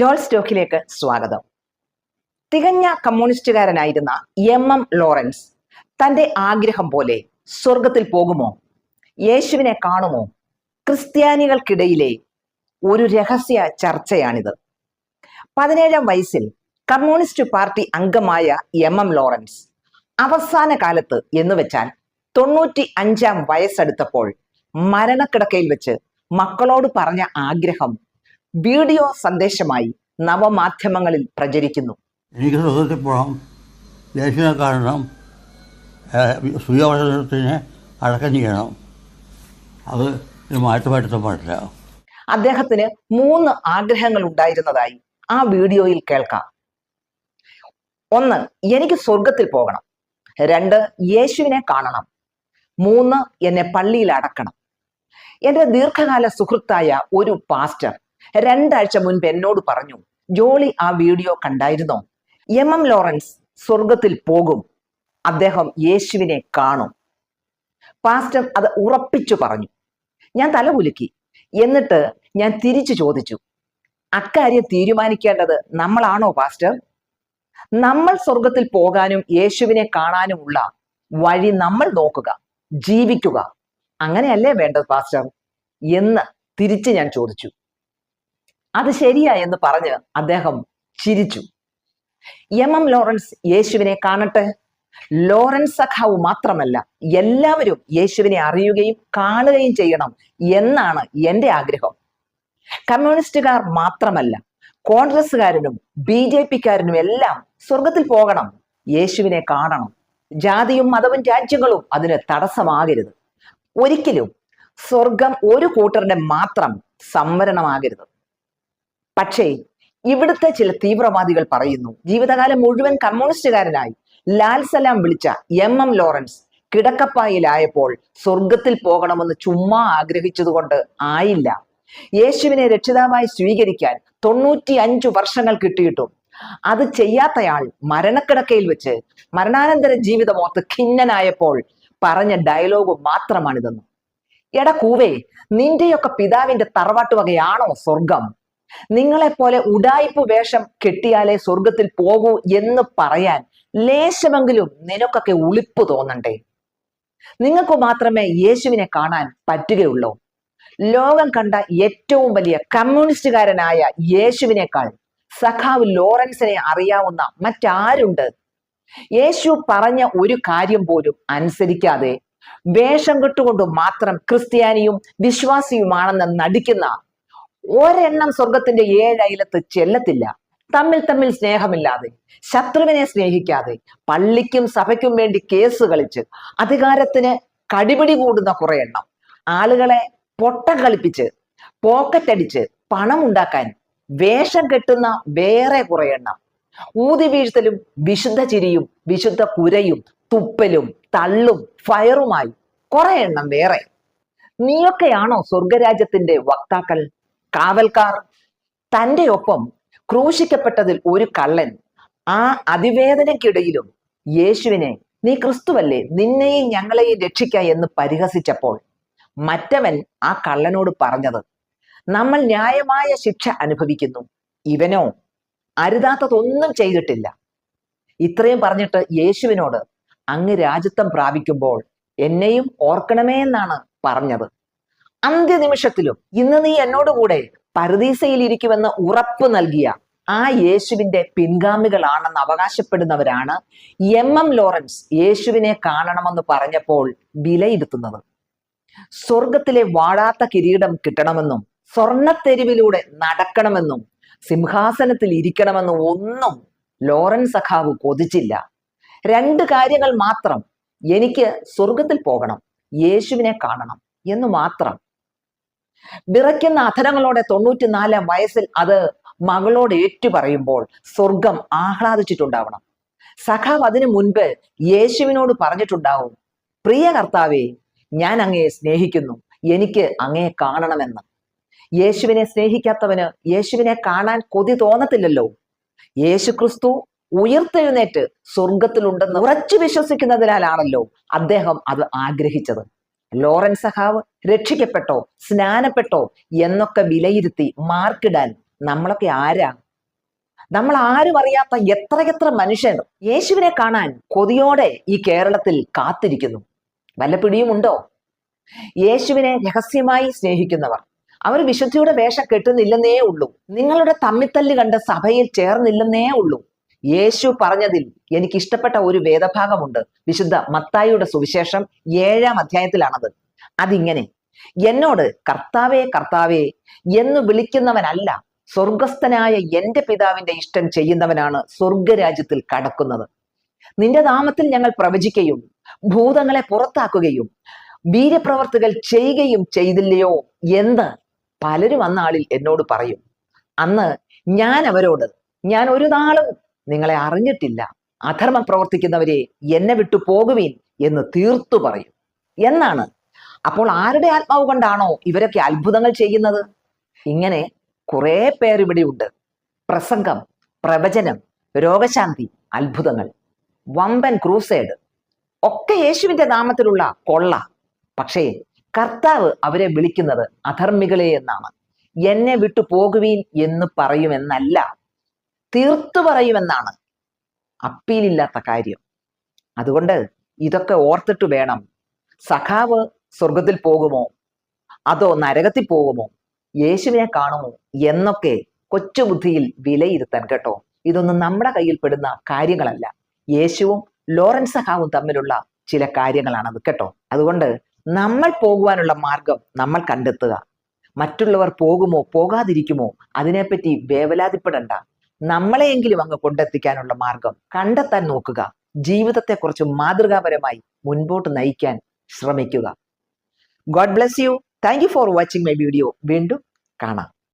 ജോൾ സ്റ്റോക്കിലേക്ക് സ്വാഗതം. തികഞ്ഞ കമ്മ്യൂണിസ്റ്റുകാരനായിരുന്ന M M Lawrence തന്റെ ആഗ്രഹം പോലെ സ്വർഗത്തിൽ പോകുമോ? യേശുവിനെ കാണുമോ? ക്രിസ്ത്യാനികൾക്കിടയിലെ ഒരു രഹസ്യ ചർച്ചയാണിത്. പതിനേഴാം വയസ്സിൽ കമ്മ്യൂണിസ്റ്റ് പാർട്ടി അംഗമായ എം എം ലോറൻസ് അവസാന കാലത്ത് എന്ന് വെച്ചാൽ തൊണ്ണൂറ്റി അഞ്ചാം വയസ്സെടുത്തപ്പോൾ മരണക്കിടക്കയിൽ വെച്ച് മക്കളോട് പറഞ്ഞ ആഗ്രഹം വീഡിയോ സന്ദേശമായി നവമാധ്യമങ്ങളിൽ പ്രചരിക്കുന്നു. എനിക്ക് സുഖത്തിൽ ദേശീയ കാരണം സുഖവസനത്തിന് അടക്കം ചെയ്യണം. അത് ഒരു മാറ്റം വരുത്താൻ പാടില്ല അദ്ദേഹത്തിന് മൂന്ന് ആഗ്രഹങ്ങൾ ഉണ്ടായിരുന്നതായി ആ വീഡിയോയിൽ കേൾക്കാം. ഒന്ന് എനിക്ക് സ്വർഗത്തിൽ പോകണം. രണ്ട് യേശുവിനെ കാണണം. മൂന്ന് എന്നെ പള്ളിയിൽ അടക്കണം. എന്റെ ദീർഘകാല സുഹൃത്തായ ഒരു പാസ്റ്റർ രണ്ടാഴ്ച മുൻപ് എന്നോട് പറഞ്ഞു ജോളി ആ വീഡിയോ കണ്ടായിരുന്നോ? എം. എം. ലോറൻസ് സ്വർഗത്തിൽ പോകും. അദ്ദേഹം യേശുവിനെ കാണും. പാസ്റ്റർ അത് ഉറപ്പിച്ചു പറഞ്ഞു. ഞാൻ തല കുലുക്കി. എന്നിട്ട് ഞാൻ തിരിച്ചു ചോദിച്ചു അക്കാര്യം തീരുമാനിക്കേണ്ടത് നമ്മളാണോ പാസ്റ്റർ? നമ്മൾ സ്വർഗത്തിൽ പോകാനും യേശുവിനെ കാണാനുമുള്ള വഴി നമ്മൾ നോക്കുക ജീവിക്കുക. അങ്ങനെയല്ലേ വേണ്ടത് പാസ്റ്റർ? എന്ന് തിരിച്ച് ഞാൻ ചോദിച്ചു. അത് ശരിയാ എന്ന് പറഞ്ഞ് അദ്ദേഹം ചിരിച്ചു. എം എം ലോറൻസ് യേശുവിനെ കാണട്ടെ? ലോറൻസ് സഖാവ് മാത്രമല്ല എല്ലാവരും യേശുവിനെ അറിയുകയും കാണുകയും ചെയ്യണം എന്നാണ് എന്റെ ആഗ്രഹം. കമ്മ്യൂണിസ്റ്റുകാർ മാത്രമല്ല കോൺഗ്രസ്സുകാരനും ബി ജെ പിക്കാരനും എല്ലാം സ്വർഗത്തിൽ പോകണം യേശുവിനെ കാണണം. ജാതിയും മതവും രാജ്യങ്ങളും അതിന് തടസ്സമാകരുത്. ഒരിക്കലും സ്വർഗം ഒരു കൂട്ടരുടെ മാത്രം സംവരണമാകരുത്. പക്ഷേ ഇവിടുത്തെ ചില തീവ്രവാദികൾ പറയുന്നു ജീവിതകാലം മുഴുവൻ കമ്മ്യൂണിസ്റ്റുകാരനായി. ലാൽ സലാം വിളിച്ച എം എം ലോറൻസ് കിടക്കപ്പായിലായപ്പോൾ സ്വർഗത്തിൽ പോകണമെന്ന് ചുമ്മാ ആഗ്രഹിച്ചതുകൊണ്ട് ആയില്ല. യേശുവിനെ രക്ഷിതാവായി സ്വീകരിക്കാൻ തൊണ്ണൂറ്റി അഞ്ചു വർഷങ്ങൾ കിട്ടിയിട്ടും അത് ചെയ്യാത്തയാൾ മരണക്കിടക്കയിൽ വെച്ച് മരണാനന്തര ജീവിതം ഓർത്ത് ഖിന്നനായപ്പോൾ പറഞ്ഞ ഡയലോഗ് മാത്രമാണിതെന്ന്. എടാ കൂവേ നിന്റെയൊക്കെ പിതാവിന്റെ തറവാട്ടുവകയാണോ സ്വർഗം നിങ്ങളെപ്പോലെ ഉടായ്പ വേഷം കെട്ടിയാലേ സ്വർഗത്തിൽ പോകൂ എന്ന് പറയാൻ ലേശമെങ്കിലും നിനക്കൊക്കെ ഉളിപ്പ് തോന്നണ്ടേ? നിങ്ങൾക്ക് മാത്രമേ യേശുവിനെ കാണാൻ പറ്റുകയുള്ളൂ. ലോകം കണ്ട ഏറ്റവും വലിയ കമ്മ്യൂണിസ്റ്റുകാരനായ യേശുവിനേക്കാൾ സഖാവ് ലോറൻസിനെ അറിയാവുന്ന മറ്റാരുണ്ട്? യേശു പറഞ്ഞ ഒരു കാര്യം പോലും അനുസരിക്കാതെ വേഷം കെട്ടുകൊണ്ട് മാത്രം ക്രിസ്ത്യാനിയും വിശ്വാസിയുമാണെന്ന് നടിക്കുന്ന ഒരെണ്ണം സ്വർഗത്തിന്റെ ഏഴയലത്ത് ചെല്ലത്തില്ല. തമ്മിൽ തമ്മിൽ സ്നേഹമില്ലാതെ ശത്രുവിനെ സ്നേഹിക്കാതെ പള്ളിക്കും സഭയ്ക്കും വേണ്ടി കേസ് കളിച്ച് അധികാരത്തിന് കടിപിടി കൂടുന്ന കുറെ എണ്ണം. ആളുകളെ പൊട്ടം കളിപ്പിച്ച് പോക്കറ്റ് അടിച്ച് പണം ഉണ്ടാക്കാൻ വേഷം കെട്ടുന്ന വേറെ കുറെ എണ്ണം. ഊതി വീഴ്ത്തലും വിശുദ്ധ ചിരിയും വിശുദ്ധ കുരയും തുപ്പലും തള്ളും ഫയറുമായി കുറെ എണ്ണം വേറെ. നീയൊക്കെയാണോ സ്വർഗരാജ്യത്തിന്റെ വക്താക്കൾ? കാവൽക്കാർ തന്റെ ഒപ്പം ക്രൂശിക്കപ്പെട്ടതിൽ ഒരു കള്ളൻ. ആ അതിവേദനയ്ക്കിടയിലും യേശുവിനെ നീ ക്രിസ്തുവല്ലേ നിന്നെയും ഞങ്ങളെയും രക്ഷിക്ക എന്ന് പരിഹസിച്ചപ്പോൾ മറ്റവൻ ആ കള്ളനോട് പറഞ്ഞത് നമ്മൾ ന്യായമായ ശിക്ഷ അനുഭവിക്കുന്നു. ഇവനോ അരുതാത്തതൊന്നും ചെയ്തിട്ടില്ല. ഇത്രയും പറഞ്ഞിട്ട് യേശുവിനോട് അങ്ങ് രാജ്യത്വം പ്രാപിക്കുമ്പോൾ എന്നെയും ഓർക്കണമേ എന്നാണ് പറഞ്ഞത്. അന്ത്യനിമിഷത്തിലും ഇന്ന് നീ എന്നോടുകൂടെ പരദീസയിൽ ഇരിക്കുമെന്ന് ഉറപ്പ് നൽകിയ ആ യേശുവിന്റെ പിൻഗാമികളാണെന്ന് അവകാശപ്പെടുന്നവരാണ് എം എം ലോറൻസ് യേശുവിനെ കാണണമെന്ന് പറഞ്ഞപ്പോൾ വിലയിരുത്തുന്നത്. സ്വർഗത്തിലെ വാടാത്ത കിരീടം കിട്ടണമെന്നും സ്വർണത്തെരുവിലൂടെ നടക്കണമെന്നും സിംഹാസനത്തിൽ ഇരിക്കണമെന്നും ഒന്നും ലോറൻസ് സഖാവ് കൊതിച്ചില്ല. രണ്ട് കാര്യങ്ങൾ മാത്രം എനിക്ക് സ്വർഗത്തിൽ പോകണം യേശുവിനെ കാണണം എന്ന് മാത്രം വിറയ്ക്കുന്ന അധരങ്ങളോടെ തൊണ്ണൂറ്റിനാലാം വയസ്സിൽ അത് മകളോട് ഏറ്റു പറയുമ്പോൾ സ്വർഗം ആഹ്ലാദിച്ചിട്ടുണ്ടാവണം. സഖാവ് അതിനു മുൻപ് യേശുവിനോട് പറഞ്ഞിട്ടുണ്ടാവും പ്രിയ കർത്താവേ ഞാൻ അങ്ങയെ സ്നേഹിക്കുന്നു എനിക്ക് അങ്ങയെ കാണണമെന്ന്. യേശുവിനെ സ്നേഹിക്കാത്തവന് യേശുവിനെ കാണാൻ കൊതി തോന്നത്തില്ലല്ലോ. യേശുക്രിസ്തു ഉയർത്തെഴുന്നേറ്റ് സ്വർഗത്തിലുണ്ടെന്ന് ഉറച്ചു വിശ്വസിക്കുന്നതിനാലാണല്ലോ അദ്ദേഹം അത് ആഗ്രഹിച്ചത്. ലോറൻസ് സഹാവ് രക്ഷിക്കപ്പെട്ടോ സ്നാനപ്പെട്ടോ എന്നൊക്കെ വിലയിരുത്തി മാർക്കിടാൻ നമ്മളൊക്കെ ആരാ? നമ്മൾ ആരും അറിയാത്ത എത്രയെത്ര മനുഷ്യർ യേശുവിനെ കാണാൻ കൊതിയോടെ ഈ കേരളത്തിൽ കാത്തിരിക്കുന്നു. വല്ല പിടിയുമുണ്ടോ യേശുവിനെ രഹസ്യമായി സ്നേഹിക്കുന്നവർ. അവർ വിശുദ്ധിയുടെ വേഷം കെട്ടുന്നില്ലെന്നേ ഉള്ളൂ. നിങ്ങളുടെ തമ്മിത്തല്ല് കണ്ട് സഭയിൽ ചേർന്നില്ലെന്നേ ഉള്ളൂ. യേശു പറഞ്ഞതിൽ എനിക്ക് ഇഷ്ടപ്പെട്ട ഒരു വേദഭാഗമുണ്ട്. വിശുദ്ധ മത്തായിയുടെ സുവിശേഷം ഏഴാം അധ്യായത്തിലാണത്. അതിങ്ങനെ എന്നോട് കർത്താവേ കർത്താവേ എന്ന് വിളിക്കുന്നവനല്ല സ്വർഗസ്ഥനായ എന്റെ പിതാവിന്റെ ഇഷ്ടം ചെയ്യുന്നവനാണ് സ്വർഗരാജ്യത്തിൽ കടക്കുന്നത്. നിന്റെ നാമത്തിൽ ഞങ്ങൾ പ്രവചിക്കുകയും ഭൂതങ്ങളെ പുറത്താക്കുകയും വീര്യപ്രവർത്തികൾ ചെയ്യുകയും ചെയ്തില്ലയോ എന്ന് പലരും അന്നാളിൽ എന്നോട് പറയും. അന്ന് ഞാൻ അവരോട് ഞാൻ ഒരു നാളും നിങ്ങളെ അറിഞ്ഞിട്ടില്ല. അധർമ്മം പ്രവർത്തിക്കുന്നവരെ എന്നെ വിട്ടു പോകുവീൻ എന്ന് തീർത്തു പറയും. എന്നാണ്? അപ്പോൾ ആരുടെ ആത്മാവ് കൊണ്ടാണോ ഇവരൊക്കെ അത്ഭുതങ്ങൾ ചെയ്യുന്നത്? ഇങ്ങനെ കുറെ പേർ ഇവിടെയുണ്ട് പ്രസംഗം പ്രവചനം രോഗശാന്തി അത്ഭുതങ്ങൾ വമ്പൻ ക്രൂസേഡ്. ഒക്കെ യേശുവിന്റെ നാമത്തിലുള്ള കൊള്ള. പക്ഷേ കർത്താവ് അവരെ വിളിക്കുന്നത് അധർമ്മികളെ എന്നാണ്. എന്നെ വിട്ടു പോകുവീൻ എന്ന് പറയുമെന്നല്ല തീർത്തു പറയുമെന്നാണ് അപ്പീലില്ലാത്ത കാര്യം. അതുകൊണ്ട് ഇതൊക്കെ ഓർത്തിട്ട് വേണം. സഖാവ് സ്വർഗത്തിൽ പോകുമോ? അതോ നരകത്തിൽ പോകുമോ? യേശുവിനെ കാണുമോ? എന്നൊക്കെ കൊച്ചുബുദ്ധിയിൽ വിലയിരുത്താൻ കേട്ടോ. ഇതൊന്നും നമ്മുടെ കയ്യിൽ പെടുന്ന കാര്യങ്ങളല്ല. യേശുവും ലോറൻസ് സഖാവും തമ്മിലുള്ള ചില കാര്യങ്ങളാണത് കേട്ടോ. അതുകൊണ്ട് നമ്മൾ പോകുവാനുള്ള മാർഗം നമ്മൾ കണ്ടെത്തുക. മറ്റുള്ളവർ പോകുമോ? പോകാതിരിക്കുമോ? അതിനെപ്പറ്റി വേവലാതിപ്പെടണ്ട. നമ്മളെയെങ്കിലും അങ്ങ് കൊണ്ടെത്തിക്കാനുള്ള മാർഗം കണ്ടെത്താൻ നോക്കുക. ജീവിതത്തെ ജീവിതത്തെക്കുറിച്ച് മാതൃകാപരമായി മുൻപോട്ട് നയിക്കാൻ ശ്രമിക്കുക. God bless you thank you for watching my video വീണ്ടും കാണാം.